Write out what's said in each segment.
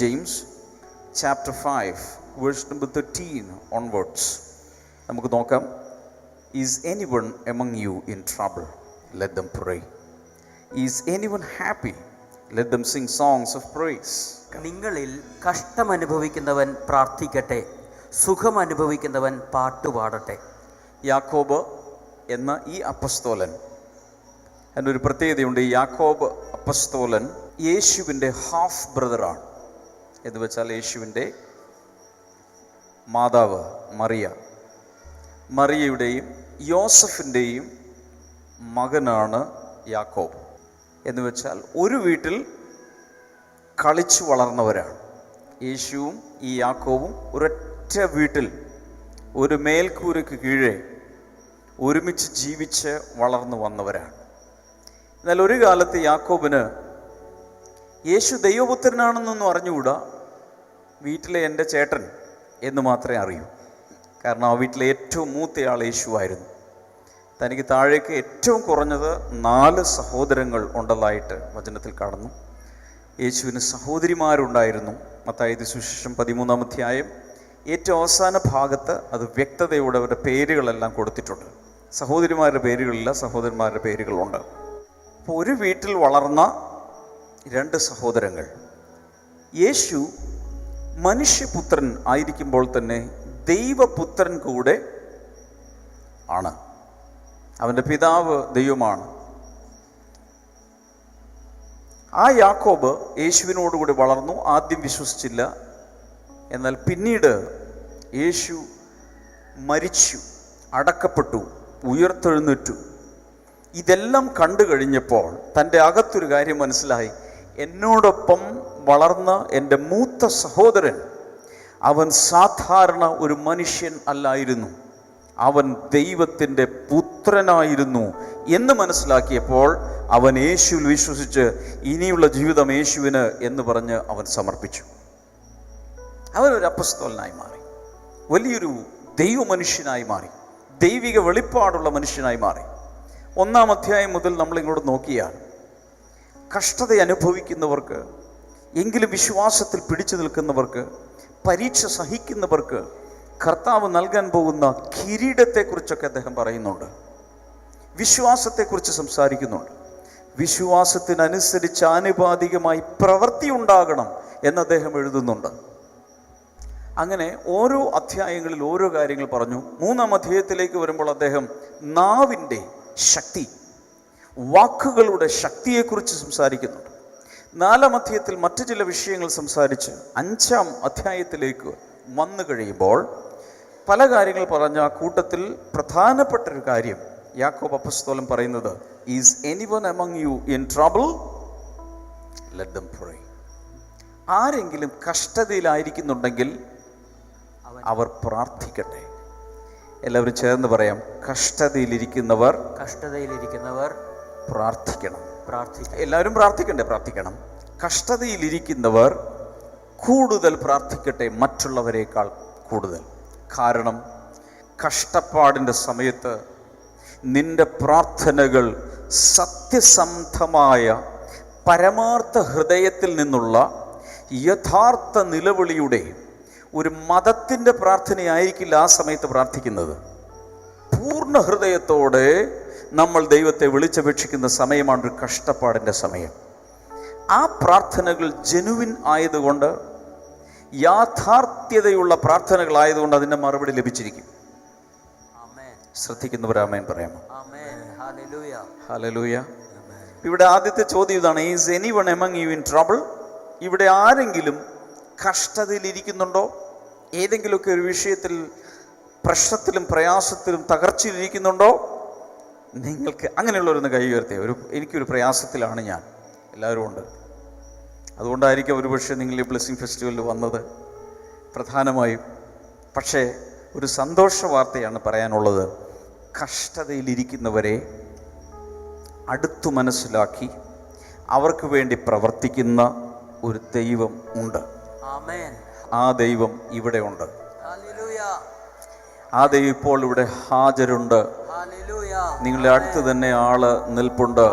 James chapter five verse number thirteen onwards നമുക്ക് നോക്കാം. Is anyone among you in trouble let them pray is anyone happy let them sing songs of praise നിങ്ങളിൽ കഷ്ടമനുഭവിക്കുന്നവൻ പ്രാർത്ഥിക്കട്ടെ. സുഖം അനുഭവിക്കുന്നവൻ പാട്ടുപാടട്ടെ യാക്കോബ് എന്ന ഈ അപ്പസ്തോലൻ അതിനൊരു പ്രത്യേകതയുണ്ട് യാക്കോബ് അപ്പസ്തോലൻ യേശുവിന്റെ ഹാഫ് ബ്രദറാണ് എന്ന് വെച്ചാൽ യേശുവിന്റെ മാതാവ് മറിയ. മറിയയുടെയും യോസഫിന്റെയും മകനാണ് യാക്കോബ്. എന്ന് വെച്ചാൽ ഒരു വീട്ടിൽ കളിച്ചു വളർന്നവരാണ്. യേശുവും ഈ യാക്കോവും ഒരൊറ്റ വീട്ടിൽ ഒരു മേൽക്കൂരയ്ക്ക് കീഴെ ഒരുമിച്ച് ജീവിച്ച് വളർന്നു വന്നവരാണ്. എന്നാൽ ഒരു കാലത്ത് യാക്കോബിന് യേശു ദൈവപുത്രനാണെന്നൊന്നും അറിഞ്ഞുകൂടാ. വീട്ടിലെ എന്റെ ചേട്ടൻ എന്ന് മാത്രമേ അറിയൂ. കാരണം ആ വീട്ടിലെ ഏറ്റവും മൂത്തയാൾ യേശുവായിരുന്നു തനിക്ക് താഴേക്ക് ഏറ്റവും കുറഞ്ഞത് നാല് സഹോദരങ്ങൾ ഉണ്ടതായിട്ട് വചനത്തിൽ കാണുന്നു. യേശുവിന് സഹോദരിമാരുണ്ടായിരുന്നു. മത്തായത് സുശേഷം പതിമൂന്നാം അധ്യായം ഏറ്റവും അവസാന ഭാഗത്ത് അത് വ്യക്തതയോടെ അവരുടെ പേരുകളെല്ലാം കൊടുത്തിട്ടുണ്ട്. സഹോദരിമാരുടെ പേരുകളില്ല സഹോദരന്മാരുടെ പേരുകളുണ്ട്. അപ്പോൾ ഒരു വീട്ടിൽ വളർന്ന രണ്ട് സഹോദരങ്ങൾ. യേശു മനുഷ്യപുത്രൻ ആയിരിക്കുമ്പോൾ തന്നെ ദൈവപുത്രൻ കൂടെ ആണ്. അവന്റെ പിതാവ് ദൈവമാണ്. ആ യാക്കോബ് യേശുവിനോടുകൂടി വളർന്നു ആദ്യം വിശ്വസിച്ചില്ല. എന്നാൽ പിന്നീട് യേശു മരിച്ചു അടക്കപ്പെട്ടു ഉയർത്തെഴുന്നേറ്റു. ഇതെല്ലാം കണ്ടു കഴിഞ്ഞപ്പോൾ തന്റെ അകത്തൊരു കാര്യം മനസ്സിലായി. എന്നോടൊപ്പം വളർന്ന എന്റെ മൂത്ത സഹോദരൻ അവൻ സാധാരണ ഒരു മനുഷ്യൻ അല്ലായിരുന്നു. അവൻ ദൈവത്തിന്റെ പുത്രനായിരുന്നു എന്ന് മനസ്സിലാക്കിയപ്പോൾ അവൻ യേശുവിൽ വിശ്വസിച്ച് ഇനിയുള്ള ജീവിതം യേശുവിന് എന്ന് പറഞ്ഞ് അവൻ സമർപ്പിച്ചു. അവനൊരു അപ്പസ്തോലനായി മാറി. വലിയൊരു ദൈവ മനുഷ്യനായി മാറി. ദൈവിക വെളിപ്പാടുള്ള മനുഷ്യനായി മാറി. ഒന്നാം അധ്യായം മുതൽ നമ്മളിങ്ങോട്ട് നോക്കിയാൽ കഷ്ടത അനുഭവിക്കുന്നവർക്ക് എങ്കിലും വിശ്വാസത്തിൽ പിടിച്ചു നിൽക്കുന്നവർക്ക് പരീക്ഷ സഹിക്കുന്നവർക്ക് കർത്താവ് നൽകാൻ പോകുന്ന കിരീടത്തെക്കുറിച്ചൊക്കെ അദ്ദേഹം പറയുന്നുണ്ട്. വിശ്വാസത്തെക്കുറിച്ച് സംസാരിക്കുന്നുണ്ട്. വിശ്വാസത്തിനനുസരിച്ച് ആനുപാതികമായി പ്രവൃത്തി ഉണ്ടാകണം എന്ന് അദ്ദേഹം എഴുതുന്നുണ്ട്. അങ്ങനെ ഓരോ അധ്യായങ്ങളിൽ ഓരോ കാര്യങ്ങൾ പറഞ്ഞു. മൂന്നാം അധ്യായത്തിലേക്ക് വരുമ്പോൾ അദ്ദേഹം നാവിന്റെ ശക്തി വാക്കുകളുടെ ശക്തിയെക്കുറിച്ച് സംസാരിക്കുന്നുണ്ട് നാലാം അധ്യായത്തിൽ മറ്റു ചില വിഷയങ്ങൾ സംസാരിച്ച് അഞ്ചാം അധ്യായത്തിലേക്ക് വന്നു കഴിയുമ്പോൾ പല കാര്യങ്ങൾ പറഞ്ഞ ആ കൂട്ടത്തിൽ പ്രധാനപ്പെട്ട ഒരു കാര്യം യാക്കോബ് അപ്പസ്തോലം പറയുന്നത് is anyone among you in trouble let them pray ആരെങ്കിലും കഷ്ടതയിലായിരിക്കുന്നുണ്ടെങ്കിൽ അവർ പ്രാർത്ഥിക്കട്ടെ. എല്ലാവരും ചേർന്ന് പറയാം കഷ്ടതയിലിരിക്കുന്നവർ കഷ്ടതയിലിരിക്കുന്നവർ പ്രാർത്ഥിക്കണം. പ്രാർത്ഥിക്കണം എല്ലാവരും പ്രാർത്ഥിക്കണ്ടേ? പ്രാർത്ഥിക്കണം. കഷ്ടതയിലിരിക്കുന്നവർ കൂടുതൽ പ്രാർത്ഥിക്കട്ടെ മറ്റുള്ളവരെക്കാൾ കൂടുതൽ. കാരണം കഷ്ടപ്പാടിന്റെ സമയത്ത് നിന്റെ പ്രാർത്ഥനകൾ സത്യസന്ധമായ പരമാർത്ഥ ഹൃദയത്തിൽ നിന്നുള്ള യഥാർത്ഥ നിലവിളിയുടെ ഒരു മതത്തിന്റെ പ്രാർത്ഥനയായിരിക്കില്ല ആ സമയത്ത് പ്രാർത്ഥിക്കുന്നത്. പൂർണ ഹൃദയത്തോടെ നമ്മൾ ദൈവത്തെ വിളിച്ചപേക്ഷിക്കുന്ന സമയമാണ് ഒരു കഷ്ടപ്പാടിന്റെ സമയം. ആ പ്രാർത്ഥനകൾ ജനുവിൻ ആയതുകൊണ്ട് യാഥാർത്ഥ്യതയുള്ള പ്രാർത്ഥനകളായതുകൊണ്ട് അതിന്റെ മറുപടി ലഭിച്ചിരിക്കും. ശ്രദ്ധിക്കുന്നവരാമേൻ പറയാമോ? ഹലലൂയ ഇവിടെ ആദ്യത്തെ ചോദ്യം ഇതാണ്. Is anyone among you in trouble ഇവിടെ ആരെങ്കിലും കഷ്ടതയിലിരിക്കുന്നുണ്ടോ? ഏതെങ്കിലുമൊക്കെ ഒരു വിഷയത്തിൽ പ്രശ്നത്തിലും പ്രയാസത്തിലും തകർച്ചയിലിരിക്കുന്നുണ്ടോ? നിങ്ങൾക്ക് അങ്ങനെയുള്ളവരൊന്ന് കൈ ഉയർത്തിയ ഒരു എനിക്കൊരു പ്രയാസത്തിലാണ് ഞാൻ. എല്ലാവരും ഉണ്ട്. അതുകൊണ്ടായിരിക്കും ഒരുപക്ഷെ നിങ്ങൾ ഈ ബ്ലെസ്സിങ് ഫെസ്റ്റിവലിൽ വന്നത്. പ്രധാനമായും. പക്ഷേ ഒരു സന്തോഷ വാർത്തയാണ് പറയാനുള്ളത്. കഷ്ടതയിലിരിക്കുന്നവരെ അടുത്തു മനസ്സിലാക്കി അവർക്ക് വേണ്ടി പ്രവർത്തിക്കുന്ന ഒരു ദൈവം ഉണ്ട്. ആ ദൈവം ഇവിടെ ഉണ്ട്. ആ ദൈവം ഇപ്പോൾ ഇവിടെ ഹാജരുണ്ട്. നിങ്ങളുടെ അടുത്ത് തന്നെ ആൾ നിൽപ്പുണ്ട്.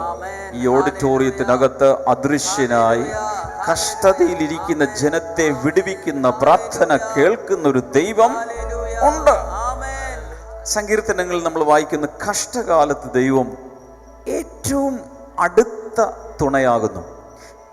ഈ ഓഡിറ്റോറിയത്തിനകത്ത് അദൃശ്യനായി കഷ്ടതയിലിരിക്കുന്ന ജനത്തെ വിടുവിക്കുന്ന പ്രാർത്ഥന കേൾക്കുന്ന ഒരു ദൈവം ഉണ്ട്. സങ്കീർത്തനങ്ങളിൽ നമ്മൾ വായിക്കുന്ന കഷ്ടകാലത്ത് ദൈവം ഏറ്റവും അടുത്ത തുണയാകുന്നു.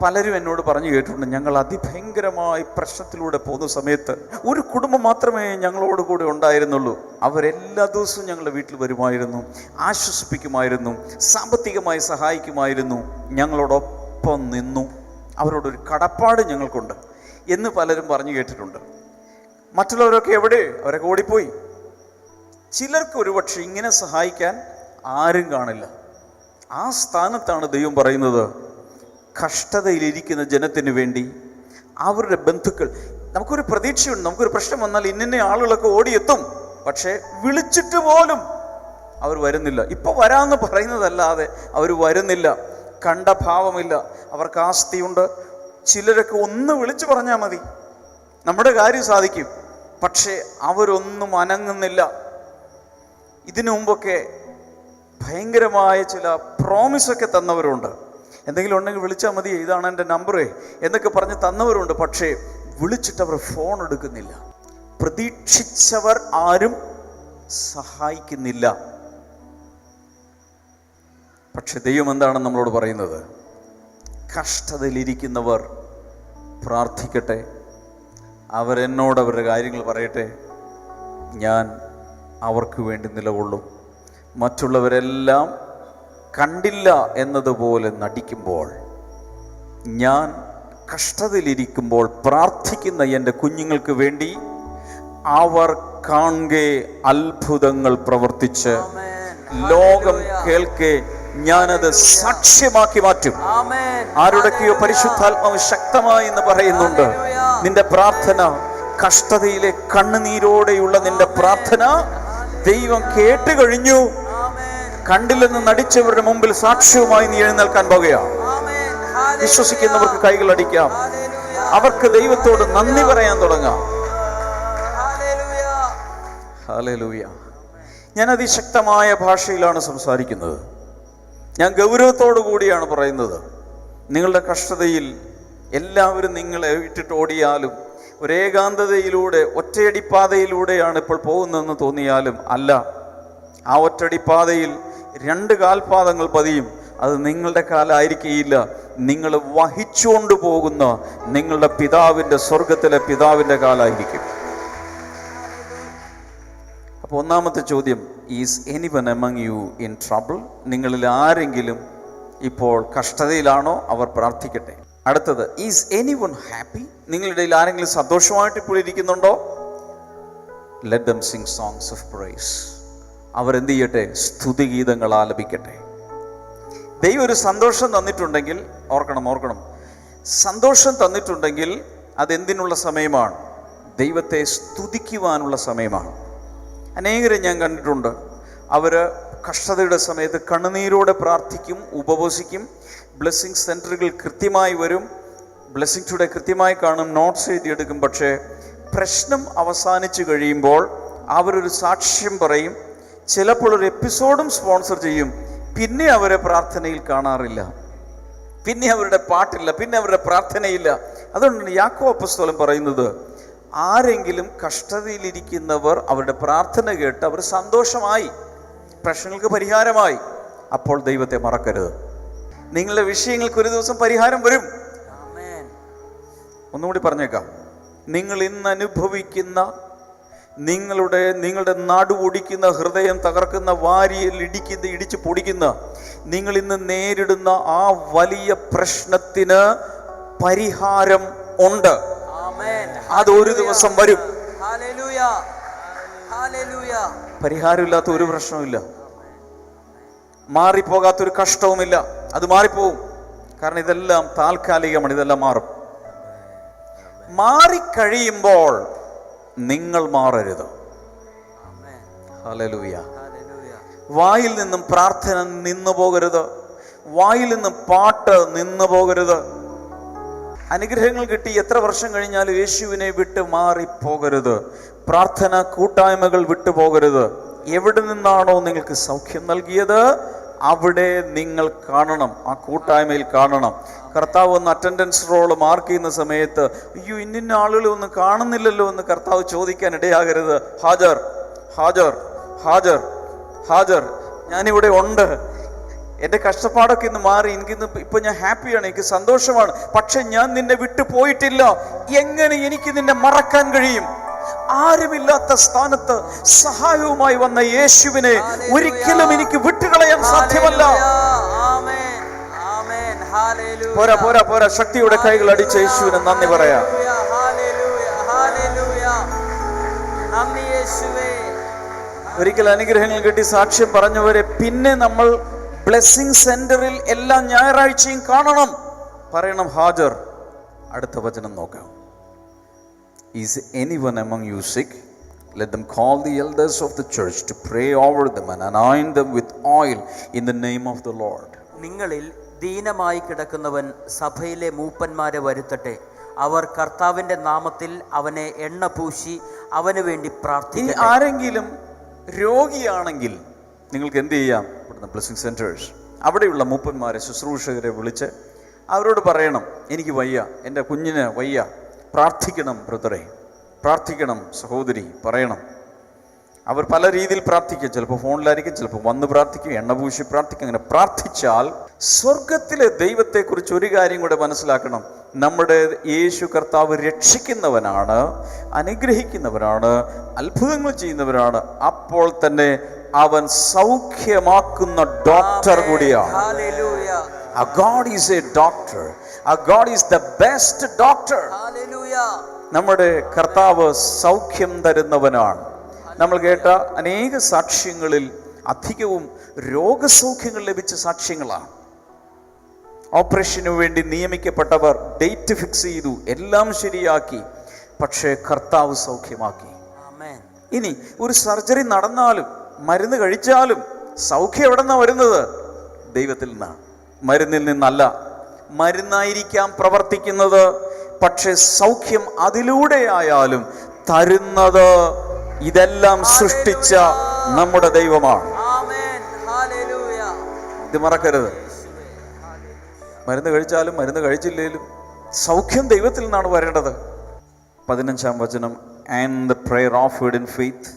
പലരും എന്നോട് പറഞ്ഞു കേട്ടിട്ടുണ്ട് ഞങ്ങൾ അതിഭയങ്കരമായി പ്രശ്നത്തിലൂടെ പോകുന്ന സമയത്ത് ഒരു കുടുംബം മാത്രമേ ഞങ്ങളോട് കൂടെ ഉണ്ടായിരുന്നുള്ളൂ. അവരെല്ലാ ദിവസവും ഞങ്ങളുടെ വീട്ടിൽ വരുമായിരുന്നു ആശ്വസിപ്പിക്കുമായിരുന്നു സാമ്പത്തികമായി സഹായിക്കുമായിരുന്നു. ഞങ്ങളോടൊപ്പം നിന്നു. അവരോടൊരു കടപ്പാട് ഞങ്ങൾക്കുണ്ട് എന്ന് പലരും പറഞ്ഞു കേട്ടിട്ടുണ്ട്. മറ്റുള്ളവരൊക്കെ എവിടെ? അവരൊക്കെ ഓടിപ്പോയി. ചിലർക്ക് ഒരുപക്ഷെ ഇങ്ങനെ സഹായിക്കാൻ ആരും കാണില്ല. ആ സ്ഥാനത്താണ് ദൈവം പറയുന്നത് കഷ്ടതയിലിരിക്കുന്ന ജനത്തിന് വേണ്ടി അവരുടെ ബന്ധുക്കൾ നമുക്കൊരു പ്രതീക്ഷയുണ്ട് നമുക്കൊരു പ്രശ്നം വന്നാൽ ഇന്നിന്ന ആളുകളൊക്കെ ഓടിയെത്തും. പക്ഷേ വിളിച്ചിട്ട് പോലും അവർ വരുന്നില്ല. ഇപ്പോൾ വരാമെന്ന് പറയുന്നതല്ലാതെ അവർ വരുന്നില്ല. കണ്ട ഭാവമില്ല. അവർക്ക് ആസ്തിയുണ്ട്. ചിലരൊക്കെ ഒന്ന് വിളിച്ചു പറഞ്ഞാൽ മതി. നമ്മുടെ കാര്യം സാധിക്കും. പക്ഷേ അവരൊന്നും അനങ്ങുന്നില്ല. ഇതിനു മുമ്പൊക്കെ ഭയങ്കരമായ ചില പ്രോമിസൊക്കെ തന്നവരുണ്ട്. എന്തെങ്കിലും ഉണ്ടെങ്കിൽ വിളിച്ചാൽ മതി. ഇതാണ് എന്റെ നമ്പറേ എന്നൊക്കെ പറഞ്ഞ് തന്നവരുണ്ട്. പക്ഷേ വിളിച്ചിട്ട് അവർ ഫോൺ എടുക്കുന്നില്ല. പ്രതീക്ഷിച്ചവർ ആരും സഹായിക്കുന്നില്ല. പക്ഷെ ദൈവം എന്താണ് നമ്മളോട് പറയുന്നത്? കഷ്ടതയിലിരിക്കുന്നവർ പ്രാർത്ഥിക്കട്ടെ. അവരെന്നോട് അവരുടെ കാര്യങ്ങൾ പറയട്ടെ. ഞാൻ അവർക്ക് വേണ്ടി നിലകൊള്ളും. മറ്റുള്ളവരെല്ലാം കണ്ടില്ല എന്നതുപോലെ നടിക്കുമ്പോൾ ഞാൻ കഷ്ടതയിലിരിക്കുമ്പോൾ പ്രാർത്ഥിക്കുന്ന എന്റെ കുഞ്ഞുങ്ങൾക്ക് വേണ്ടി അവർ കാണെ അത്ഭുതങ്ങൾ പ്രവർത്തിച്ച് ലോകം കേൾക്കെ ഞാനത് സാക്ഷ്യമാക്കി മാറ്റും. ആമേൻ. ആരുടെയൊക്കെയോ പരിശുദ്ധാത്മാവ് ശക്തമായി എന്ന് പറയുന്നുണ്ട് നിന്റെ പ്രാർത്ഥന കഷ്ടതയിലെ കണ്ണുനീരോടെയുള്ള നിന്റെ പ്രാർത്ഥന ദൈവം കേട്ട് കഴിഞ്ഞു കണ്ടില്ലെന്ന് നടിച്ചവരുടെ മുമ്പിൽ സാക്ഷ്യവുമായി നീ എഴുന്നേൽക്കാൻ പോകുകയാണ് വിശ്വസിക്കുന്നവർക്ക് കൈകൾ അടിക്കാം. അവർക്ക് ദൈവത്തോട് നന്ദി പറയാൻ തുടങ്ങാം. ഹാലലൂയ ഞാൻ അതിശക്തമായ ഭാഷയിലാണ് സംസാരിക്കുന്നത്. ഞാൻ ഗൗരവത്തോടു കൂടിയാണ് പറയുന്നത്. നിങ്ങളുടെ കഷ്ടതയിൽ എല്ലാവരും നിങ്ങളെ ഇട്ടിട്ട് ഓടിയാലും ഒരേകാന്തതയിലൂടെ ഒറ്റയടിപ്പാതയിലൂടെയാണ് ഇപ്പോൾ പോകുന്നതെന്ന് തോന്നിയാലും അല്ല. ആ ഒറ്റടിപ്പാതയിൽ രണ്ട് കാൽപാദങ്ങൾ പതിയും. അത് നിങ്ങളുടെ കാലായിരിക്കുകയില്ല നിങ്ങൾ വഹിച്ചുകൊണ്ട് പോകുന്ന നിങ്ങളുടെ പിതാവിന്റെ സ്വർഗത്തിലെ പിതാവിന്റെ കാലായിരിക്കും. അപ്പോൾ ഒന്നാമത്തെ ചോദ്യം is anyone among you in trouble നിങ്ങളിൽ ആരെങ്കിലും ഇപ്പോൾ കഷ്ടതയിലാണോ? അവർ പ്രാർത്ഥിക്കട്ടെ. അടുത്തത് ഈസ് എനി വൺ ഹാപ്പി നിങ്ങളുടെ ആരെങ്കിലും സന്തോഷമായിട്ട് ഇപ്പോൾ ഇരിക്കുന്നുണ്ടോ? Let them sing songs of praise അവരെന്ത് ചെയ്യട്ടെ? സ്തുതിഗീതങ്ങൾ ആലപിക്കട്ടെ. ദൈവം ഒരു സന്തോഷം തന്നിട്ടുണ്ടെങ്കിൽ ഓർക്കണം ഓർക്കണം. സന്തോഷം തന്നിട്ടുണ്ടെങ്കിൽ അതെന്തിനുള്ള സമയമാണ്? ദൈവത്തെ സ്തുതിക്കുവാനുള്ള സമയമാണ്. അനേകരെ ഞാൻ കണ്ടിട്ടുണ്ട്. അവർ കഷ്ടതയുടെ സമയത്ത് കണ്ണുനീരോടെ പ്രാർത്ഥിക്കും ഉപവസിക്കും ബ്ലെസ്സിങ് സെന്ററുകൾ കൃത്യമായി വരും. ബ്ലെസ്സിങ് ടുഡേ കൃത്യമായി കാണും നോട്ട്സ് എഴുതിയെടുക്കും. പക്ഷേ പ്രശ്നം അവസാനിച്ചു കഴിയുമ്പോൾ അവരൊരു സാക്ഷ്യം പറയും. ചിലപ്പോൾ ഒരു എപ്പിസോഡും സ്പോൺസർ ചെയ്യും. പിന്നെ അവരെ പ്രാർത്ഥനയിൽ കാണാറില്ല. പിന്നെ അവരുടെ പാട്ടില്ല. പിന്നെ അവരുടെ പ്രാർത്ഥനയില്ല. അതുകൊണ്ടാണ് യാക്കോ അപ്പസ്തോലം പറയുന്നത് ആരെങ്കിലും കഷ്ടതയിലിരിക്കുന്നവർ അവരുടെ പ്രാർത്ഥന കേട്ട് അവർ സന്തോഷമായി പ്രശ്നങ്ങൾക്ക് പരിഹാരമായി. അപ്പോൾ ദൈവത്തെ മറക്കരുത്. നിങ്ങളുടെ വിഷയങ്ങൾക്ക് ഒരു ദിവസം പരിഹാരം വരും. ഒന്നുകൂടി പറഞ്ഞേക്കാം. നിങ്ങൾ ഇന്ന് അനുഭവിക്കുന്ന നിങ്ങളുടെ നിങ്ങളുടെ നാട് ഓടിക്കുന്ന ഹൃദയം തകർക്കുന്ന വാരിയിൽ ഇടിക്കുന്ന ഇടിച്ച് പൊടിക്കുന്ന നിങ്ങൾ ഇന്ന് നേരിടുന്ന ആ വലിയ പ്രശ്നത്തിന് പരിഹാരം ഉണ്ട്. അത് ഒരു ദിവസം വരും. പരിഹാരമില്ലാത്ത ഒരു പ്രശ്നവുമില്ല. മാറിപ്പോകാത്തൊരു കഷ്ടവുമില്ല. അത് മാറിപ്പോവും. കാരണം ഇതെല്ലാം താൽക്കാലികമാണ്. ഇതെല്ലാം മാറും. മാറിക്കഴിയുമ്പോൾ നിങ്ങൾ മാറരുത്. വായിൽ നിന്നും പ്രാർത്ഥന നിന്നു പോകരുത്. വായിൽ നിന്നും പാട്ട് നിന്നു പോകരുത്. അനുഗ്രഹങ്ങൾ കിട്ടി എത്ര വർഷം കഴിഞ്ഞാലും യേശുവിനെ വിട്ട് മാറിപ്പോകരുത്. പ്രാർത്ഥന കൂട്ടായ്മകൾ വിട്ടുപോകരുത്. എവിടെ നിന്നാണോ നിങ്ങൾക്ക് സൗഖ്യം നൽകിയത്? അവിടെ നിങ്ങൾ കാണണം ആ കൂട്ടായ്മയിൽ കാണണം. കർത്താവ് ഒന്ന് അറ്റൻഡൻസ് റോൾ മാർക്ക് ചെയ്യുന്ന സമയത്ത് അയ്യോ ഇന്നിന്ന ആളുകൾ ഒന്നും കാണുന്നില്ലല്ലോ എന്ന് കർത്താവ് ചോദിക്കാൻ ഇടയാകരുത്. ഹാജർ ഹാജർ ഹാജർ ഹാജർ. ഞാനിവിടെ ഉണ്ട്. എന്റെ കഷ്ടപ്പാടൊക്കെ ഇന്ന് മാറി. എനിക്കിന്ന് ഇപ്പൊ ഞാൻ ഹാപ്പിയാണ് എനിക്ക് സന്തോഷമാണ്. പക്ഷെ ഞാൻ നിന്നെ വിട്ടു പോയിട്ടില്ല എങ്ങനെ എനിക്ക് നിന്നെ മറക്കാൻ കഴിയും? ആരുമില്ലാത്ത സ്ഥാനത്ത് സഹായവുമായി വന്ന യേശുവിനെ ഒരിക്കലും എനിക്ക് വിട്ടുകളയാൻ സാധ്യമല്ല. പോരാ പോരാ പോരാ. ശക്തിയുടെ കൈകൾ അടിച്ച യേശുവിന് നന്ദി പറയാം. ഒരിക്കൽ അനുഗ്രഹങ്ങൾ കിട്ടി സാക്ഷ്യം പറഞ്ഞവരെ പിന്നെ നമ്മൾ ബ്ലെസ്സിംഗ് സെന്ററിൽ എല്ലാ ഞായറാഴ്ചയും കാണണം. പറയണം ഹാജർ. അടുത്ത വചനം നോക്കാം. Is anyone among you sick? Let them call the elders of the church to pray over them and anoint them with oil in the name of the Lord. നിങ്ങളിൽ ദീനമായി കിടക്കുന്നവൻ സഭയിലെ മൂപ്പന്മാരെ വരുത്തട്ടെ അവർ കർത്താവിന്റെ നാമത്തിൽ അവനെ എണ്ണ പൂശി അവന് വേണ്ടി പ്രാർത്ഥിക്കും ആരെങ്കിലും രോഗിയാണെങ്കിൽ നിങ്ങൾക്ക് എന്ത് ചെയ്യാം ഇവിടുന്ന് ബ്ലെസ്സിങ് സെന്റേഴ്സ് അവിടെയുള്ള മൂപ്പന്മാരെ ശുശ്രൂഷകരെ വിളിച്ച് അവരോട് പറയണം എനിക്ക് വയ്യ എന്റെ കുഞ്ഞിന് വയ്യ പ്രാർത്ഥിക്കണം ബ്രദറെ. പ്രാർത്ഥിക്കണം സഹോദരി പറയണം. അവർ പല രീതിയിൽ പ്രാർത്ഥിക്കും. ചിലപ്പോൾ ഫോണിലായിരിക്കും ചിലപ്പോൾ വന്ന് പ്രാർത്ഥിക്കും എണ്ണ പൂശി പ്രാർത്ഥിക്കും. അങ്ങനെ പ്രാർത്ഥിച്ചാൽ സ്വർഗത്തിലെ ദൈവത്തെക്കുറിച്ച് ഒരു കാര്യം കൂടെ മനസ്സിലാക്കണം. നമ്മുടെ യേശു കർത്താവ് രക്ഷിക്കുന്നവനാണ് അനുഗ്രഹിക്കുന്നവനാണ് അത്ഭുതങ്ങൾ ചെയ്യുന്നവരാണ് അപ്പോൾ തന്നെ അവൻ സൗഖ്യമാക്കുന്ന ഡോക്ടർ കൂടിയാണ്. Hallelujah. A God is a is the God is the best doctor. Hallelujah നമ്മുടെ കർത്താവ് സൗഖ്യം തരുന്നവനാണ്. നമ്മൾ കേട്ട അനേക സാക്ഷ്യങ്ങളിൽ അധികവും രോഗസൗഖ്യങ്ങൾ ലഭിച്ച സാക്ഷ്യങ്ങളാണ്. ഓപ്പറേഷന് വേണ്ടി നിയമിക്കപ്പെട്ടവർ ഡേറ്റ് ഫിക്സ് ചെയ്തു എല്ലാം ശരിയാക്കി പക്ഷേ കർത്താവ് സൗഖ്യമാക്കി. ഇനി ഒരു സർജറി നടന്നാലും മരുന്ന് കഴിച്ചാലും സൗഖ്യം എവിടെന്നാണ് വരുന്നത്? ദൈവത്തിൽ നിന്നാണ്. മരുന്നിൽ നിന്നല്ല മരുന്നായിരിക്കാം പ്രവർത്തിക്കുന്നത്. പക്ഷെ സൗഖ്യം അതിലൂടെയായാലും തരുന്നത് ഇതെല്ലാം സൃഷ്ടിച്ച നമ്മുടെ ദൈവമാണ്. ഇത് മറക്കരുത്. മരുന്ന് കഴിച്ചാലും മരുന്ന് കഴിച്ചില്ലേലും സൗഖ്യം ദൈവത്തിൽ നിന്നാണ് വരേണ്ടത്. പതിനഞ്ചാം വചനം and the prayer of in faith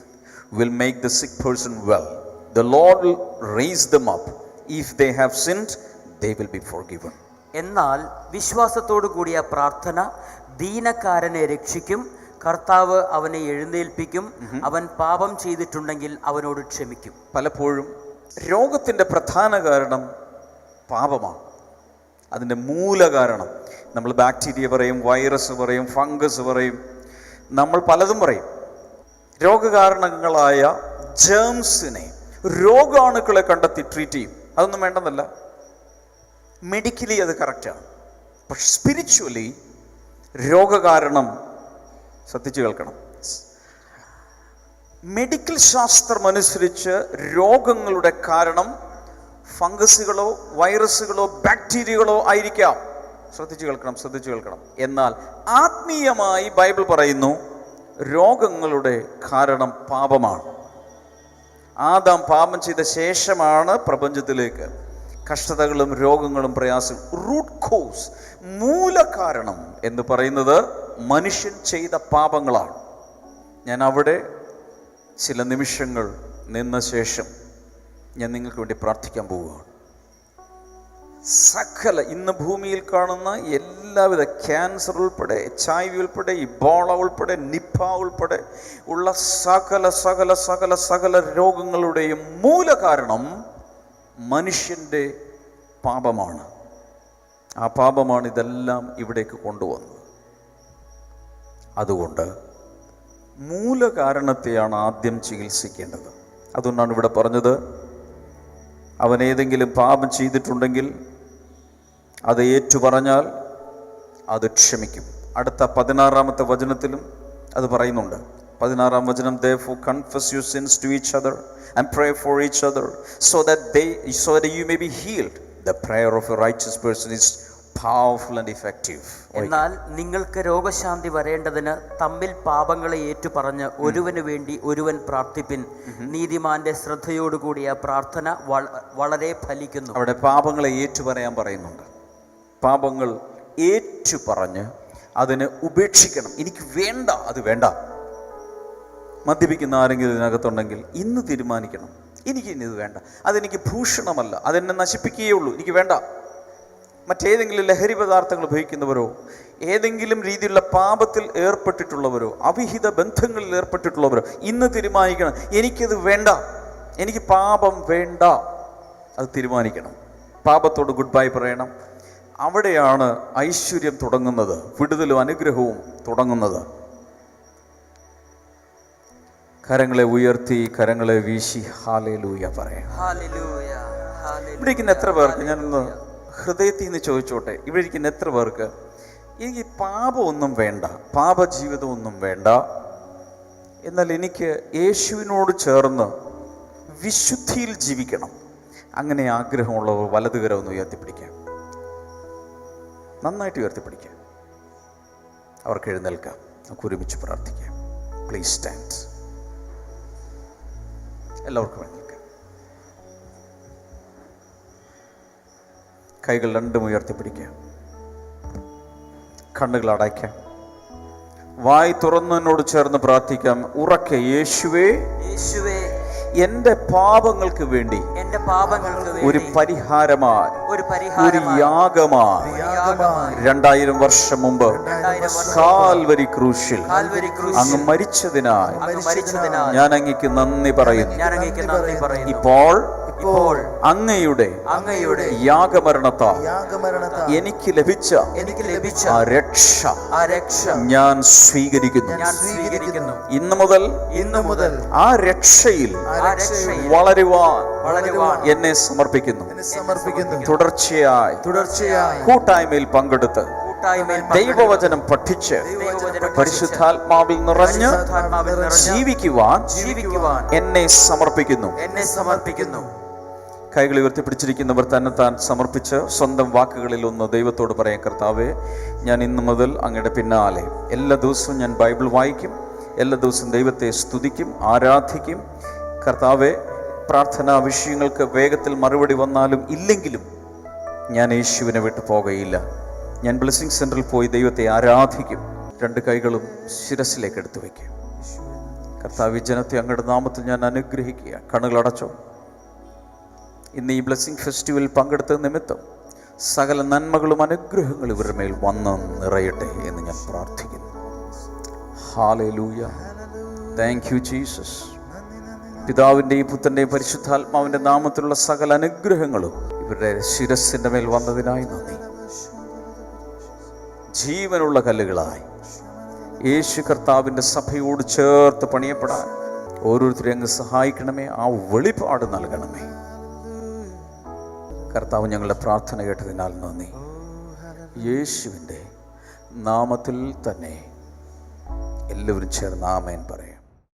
will make the sick person well the Lord will raise them up if they have sinned they will be forgiven എന്നാൽ വിശ്വാസത്തോടു കൂടിയ പ്രാർത്ഥന ദീനക്കാരനെ രക്ഷിക്കും കർത്താവ് അവനെ എഴുന്നേൽപ്പിക്കും അവൻ പാപം ചെയ്തിട്ടുണ്ടെങ്കിൽ അവനോട് ക്ഷമിക്കും. പലപ്പോഴും രോഗത്തിന്റെ പ്രധാന കാരണം പാപമാണ്. അതിന്റെ മൂല കാരണം നമ്മൾ ബാക്ടീരിയ പറയും വൈറസ് പറയും ഫംഗസ് പറയും നമ്മൾ പലതും പറയും. രോഗകാരണങ്ങളായ ജേംസിനെ രോഗാണുക്കളെ കണ്ടെത്തി ട്രീറ്റ് ചെയ്യും. അതൊന്നും വേണ്ടെന്നല്ല മെഡിക്കലി അത് കറക്റ്റാണ് പക്ഷെ സ്പിരിച്വലി രോഗകാരണം ശ്രദ്ധിച്ചു കേൾക്കണം. മെഡിക്കൽ ശാസ്ത്രം അനുസരിച്ച് രോഗങ്ങളുടെ കാരണം ഫംഗസുകളോ വൈറസുകളോ ബാക്ടീരിയകളോ ആയിരിക്കാം. ശ്രദ്ധിച്ചു കേൾക്കണം ശ്രദ്ധിച്ചു കേൾക്കണം. എന്നാൽ ആത്മീയമായി ബൈബിൾ പറയുന്നു രോഗങ്ങളുടെ കാരണം പാപമാണ്. ആദാം പാപം ചെയ്ത ശേഷമാണ് പ്രപഞ്ചത്തിലേക്ക് കഷ്ടതകളും രോഗങ്ങളും പ്രയാസം റൂട്ട് കോസ് മൂലകാരണം എന്ന് പറയുന്നത് മനുഷ്യൻ ചെയ്ത പാപങ്ങളാണ്. ഞാൻ അവിടെ ചില നിമിഷങ്ങൾ നിന്ന ശേഷം ഞാൻ നിങ്ങൾക്ക് വേണ്ടി പ്രാർത്ഥിക്കാൻ പോവുകയാണ്. സകല ഇന്ന് ഭൂമിയിൽ കാണുന്ന എല്ലാവിധ ക്യാൻസർ ഉൾപ്പെടെ എച്ച് ഐ വി ഉൾപ്പെടെ ഇബോള ഉൾപ്പെടെ നിപ്പ ഉൾപ്പെടെ ഉള്ള സകല സകല സകല സകല രോഗങ്ങളുടെയും മൂല കാരണം മനുഷ്യന്റെ പാപമാണ്. ആ പാപമാണ് ഇതെല്ലാം ഇവിടേക്ക് കൊണ്ടുവന്നത്. അതുകൊണ്ട് മൂലകാരണത്തെയാണ് ആദ്യം ചികിത്സിക്കേണ്ടത്. അതുകൊണ്ടാണ് ഇവിടെ പറഞ്ഞത് അവൻ ഏതെങ്കിലും പാപം ചെയ്തിട്ടുണ്ടെങ്കിൽ അത് ഏറ്റുപറഞ്ഞാൽ അത് ക്ഷമിക്കും. അടുത്ത പതിനാറാമത്തെ വചനത്തിലും അത് പറയുന്നുണ്ട്. പതിനാറാം വചനം therefore confess you sins to each other and pray for each other so that they so that you may be healed the prayer of a righteous person is powerful and effective എന്നാൽ നിങ്ങൾക്ക് രോഗശാന്തി വരേണ്ടതിന് തമ്മിൽ പാപങ്ങളെ ഏറ്റുപറഞ്ഞ് ഒരുവന് വേണ്ടി ഒരുവൻ പ്രാർത്ഥിപ്പിൻ. നീതിമാന്റെ ശ്രദ്ധയോടുകൂടിയ പ്രാർത്ഥന വളരെ ഫലിക്കുന്നു. അവിടെ പാപങ്ങളെ ഏറ്റുപറയാൻ പറയുന്നുണ്ട്. പാപങ്ങൾ ഏറ്റുപറഞ്ഞ് അതിനെ ഉപേക്ഷിക്കണം. എനിക്ക് വേണ്ട അത് വേണ്ട. മദ്യപിക്കുന്ന ആരെങ്കിലും ഇതിനകത്തുണ്ടെങ്കിൽ ഇന്ന് തീരുമാനിക്കണം. എനിക്ക് ഇനി ഇത് വേണ്ട. അതെനിക്ക് ഭൂഷണമല്ല. അതെന്നെ നശിപ്പിക്കുകയേ ഉള്ളൂ എനിക്ക് വേണ്ട. മറ്റേതെങ്കിലും ലഹരി പദാർത്ഥങ്ങൾ ഉപയോഗിക്കുന്നവരോ ഏതെങ്കിലും രീതിയിലുള്ള പാപത്തിൽ ഏർപ്പെട്ടിട്ടുള്ളവരോ അവിഹിത ബന്ധങ്ങളിൽ ഏർപ്പെട്ടിട്ടുള്ളവരോ ഇന്ന് തീരുമാനിക്കണം. എനിക്കത് വേണ്ട. എനിക്ക് പാപം വേണ്ട. അത് തീരുമാനിക്കണം. പാപത്തോട് ഗുഡ് ബൈ പറയണം. അവിടെയാണ് ഐശ്വര്യം തുടങ്ങുന്നത്. വിടുതലും അനുഗ്രഹവും തുടങ്ങുന്നത്. കരങ്ങളെ ഉയർത്തി കരങ്ങളെ വീശി. ഹാലേലൂയ പറയാം. ഇവിടെ ഇരിക്കുന്ന എത്ര പേർക്ക്? ഞാനൊന്ന് ഹൃദയത്തിൽ നിന്ന് ചോദിച്ചോട്ടെ. ഇവിടെ ഇരിക്കുന്ന എത്ര പേർക്ക്? എനിക്ക് പാപമൊന്നും വേണ്ട പാപജീവിതമൊന്നും വേണ്ട. എന്നാൽ എനിക്ക് യേശുവിനോട് ചേർന്ന് വിശുദ്ധിയിൽ ജീവിക്കണം. അങ്ങനെ ആഗ്രഹമുള്ളവർ വലതുകരം ഒന്ന് ഉയർത്തിപ്പിടിക്കാം. നന്നായിട്ട് ഉയർത്തിപ്പിടിക്കാം. അവർക്ക് എഴുന്നേൽക്കാം. നമുക്ക് ഒരുമിച്ച് പ്രാർത്ഥിക്കാം. പ്ലീസ് സ്റ്റാൻഡ് എല്ലാവർക്കും വേണ്ടി കൈകൾ രണ്ടും ഉയർത്തിപ്പിടിക്കാം കണ്ണുകൾ അടയ്ക്കാം വായി തുറന്നതിനോട് ചേർന്ന് പ്രാർത്ഥിക്കാം. ഉറക്കെ യേശുവേ യേശുവേ എന്റെ പാപങ്ങൾക്ക് വേണ്ടി ഒരു പരിഹാരമായി ഒരു ഒരു യാഗമായി. രണ്ടായിരം വർഷം മുമ്പ് കാൽവരി ക്രൂശിൽ അങ്ങ് മരിച്ചതിനാൽ ഞാൻ അങ്ങേക്ക് നന്ദി പറയുന്നു. ഇപ്പോൾ ഇപ്പോൾ അങ്ങയുടെ അങ്ങയുടെ യാഗമരണത്താൽ യാഗമരണത്താൽ എനിക്ക് ലഭിച്ച എനിക്ക് ലഭിച്ച ആ രക്ഷ ആ രക്ഷ ഞാൻ സ്വീകരിക്കുന്നു. ഞാൻ സ്വീകരിക്കുന്നു. ഇന്ന് മുതൽ ഇന്ന് മുതൽ ആ രക്ഷയിൽ വളരുവാൻ വളരുവാൻ എന്നെ സമർപ്പിക്കുന്നു. സമർപ്പിക്കുന്നു. തുടർച്ചയായി തുടർച്ചയായി കൂട്ടായ്മയിൽ പങ്കെടുത്ത് ദൈവവചനം പഠിച്ച് പരിശുദ്ധാത്മാവിൽ നിറഞ്ഞ് ജീവിക്കുവാൻ ജീവിക്കുവാൻ എന്നെ സമർപ്പിക്കുന്നു. എന്നെ സമർപ്പിക്കുന്നു. കൈകൾ ഉയർത്തിപ്പിടിച്ചിരിക്കുന്നവർ തന്നെത്താൻ സമർപ്പിച്ച് സ്വന്തം വാക്കുകളിൽ ഒന്ന് ദൈവത്തോട് പറയാൻ കർത്താവേ ഞാൻ ഇന്നു മുതൽ അങ്ങയുടെ പിന്നാലെ. എല്ലാ ദിവസവും ഞാൻ ബൈബിൾ വായിക്കും. എല്ലാ ദിവസവും ദൈവത്തെ സ്തുതിക്കും ആരാധിക്കും. കർത്താവെ പ്രാർത്ഥനാ വിഷയങ്ങൾക്ക് വേഗത്തിൽ മറുപടി വന്നാലും ഇല്ലെങ്കിലും ഞാൻ യേശുവിനെ വിട്ടു പോകുകയില്ല. ഞാൻ ബ്ലെസ്സിങ് സെന്ററിൽ പോയി ദൈവത്തെ ആരാധിക്കും. രണ്ട് കൈകളും ശിരസിലേക്ക് എടുത്തു വയ്ക്കും. കർത്താവ് ജനത്തെ അങ്ങയുടെ നാമത്തിൽ ഞാൻ അനുഗ്രഹിക്കുക. കണ്ണുകളടച്ചോ. ഇന്ന് ഈ ബ്ലെസ്സിങ് ഫെസ്റ്റിവൽ പങ്കെടുത്ത നിമിത്തം സകല നന്മകളും അനുഗ്രഹങ്ങളും ഇവരുടെ മേൽ വന്ന് നിറയട്ടെ എന്ന് ഞാൻ പ്രാർത്ഥിക്കുന്നു. ഹാലൂയ താങ്ക് യു ജീസസ് പിതാവിന്റെയും പുത്രന്റെയും പരിശുദ്ധാത്മാവിന്റെ നാമത്തിലുള്ള സകല അനുഗ്രഹങ്ങളും ഇവരുടെ ശിരസിന്റെ മേൽ വന്നതിനായി നന്ദി. ജീവനുള്ള കല്ലുകളായി യേശു കർത്താവിന്റെ സഭയോട് ചേർത്ത് പണിയപ്പെടാൻ ഓരോരുത്തരെയും അങ്ങ് സഹായിക്കണമേ. ആ വെളിപ്പാട് നൽകണമേ. കർത്താവ് ഞങ്ങളുടെ പ്രാർത്ഥന കേട്ടതിനാൽ നന്ദി. യേശുവിന്റെ നാമത്തിൽ തന്നെ എല്ലാവരും ചേർന്ന് ആമേൻ പറയും